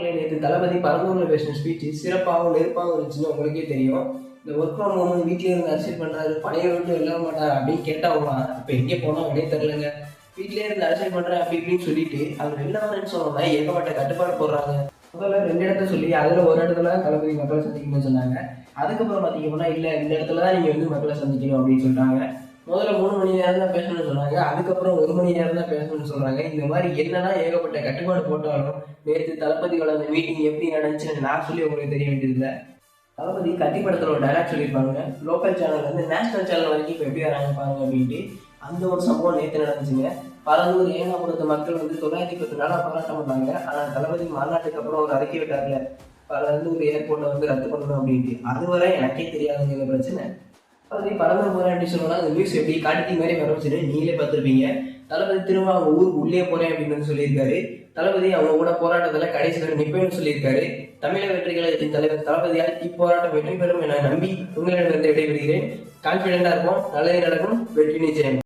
நேற்று தளபதி பரந்தூர்ல பேசின ஸ்பீச் சிறப்பாகவும் நெருப்பாகவும் இருந்துச்சுன்னு உங்களுக்கே தெரியும். இந்த ஒர்க் ஃப்ரம் ஹோம் வீட்லயே இருந்து அரசியல் பண்றாரு பழைய வீட்டு இல்லாம மாட்டார் அப்படின்னு கேட்டவங்களாம் இப்ப எங்கே போனா உடனே தெரியலங்க. வீட்டிலே இருந்து அரசியல் பண்றேன் அப்படி இப்படின்னு சொல்லிட்டு அவர் என்ன வரேன்னு சொன்னோம்னா ஏகப்பட்ட கட்டுப்பாடு போடுறாங்க. முதல்ல ரெண்டு இடத்த சொல்லி அதுல ஒரு இடத்துல தளபதி மக்களை சந்திக்கணும்னு சொன்னாங்க. அதுக்கப்புறம் பாத்தீங்கன்னா இல்ல இந்த இடத்துல தான் நீங்க வந்து மக்களை சந்திக்கணும் அப்படின்னு சொல்றாங்க. முதல்ல மூணு மணி நேரம் தான் பேசணும்னு சொன்னாங்க. அதுக்கப்புறம் ஒரு மணி நேரம் தான் பேசணும்னு சொல்றாங்க இந்த மாதிரி என்னன்னா ஏகப்பட்ட கட்டுப்பாடு போட்டாலும் நேற்று தளபதியோட அந்த மீட்டிங் எப்படி நடந்துச்சுன்னு நான் சொல்லி உங்களுக்கு தெரிய வேண்டியதில்லை. தளபதி கத்தி படத்துல ஒரு டைலாக் சொல்லியிருப்பாங்க. லோக்கல் சேனல் வந்து நேஷனல் சேனல் வரைக்கும் இப்போ எப்படி வராங்க பாருங்க அப்படின்ட்டு அந்த ஒரு சம்பவம் நேற்று நடந்துச்சுங்க. பரந்தூர் ஏனாபுரத்து மக்கள் வந்து தொள்ளாயிரத்தி பத்து நாளாக போராட்டம் பண்ணாங்க. ஆனால் தளபதி மாநாட்டுக்கு அப்புறம் ஒரு அறிக்கை விட்டார்ல பரந்தூர் ஏர்போர்ட்டை வந்து ரத்து பண்ணணும் அப்படின்ட்டு. அதுவரை எனக்கே தெரியாதுங்க இந்த பிரச்சனை தளபதி பரந்தூர் போறேன் அப்படின்னு சொன்னா அந்த நியூஸ் எப்படி? காட்டி மாதிரி வரவச்சுன்னு நீங்களே பார்த்துருப்பீங்க. தளபதி திரும்ப அவங்க ஊருக்கு உள்ளே போறேன் அப்படின்னு வந்து சொல்லியிருக்காரு. தளபதி அவங்க கூட போராட்டத்தில் கடைசியில் நிற்பேன்னு சொல்லியிருக்காரு. தமிழக வெற்றி கழகத்தின் தலைவர் தளபதியால் இப்போராட்டம் வெற்றி பெறும் என நம்பி உங்களிடம் வந்து விடைபெறுகிறேன். கான்பிடண்டா இருக்கும் நல்லது நடக்கும். வெற்றி நிச்சயம்.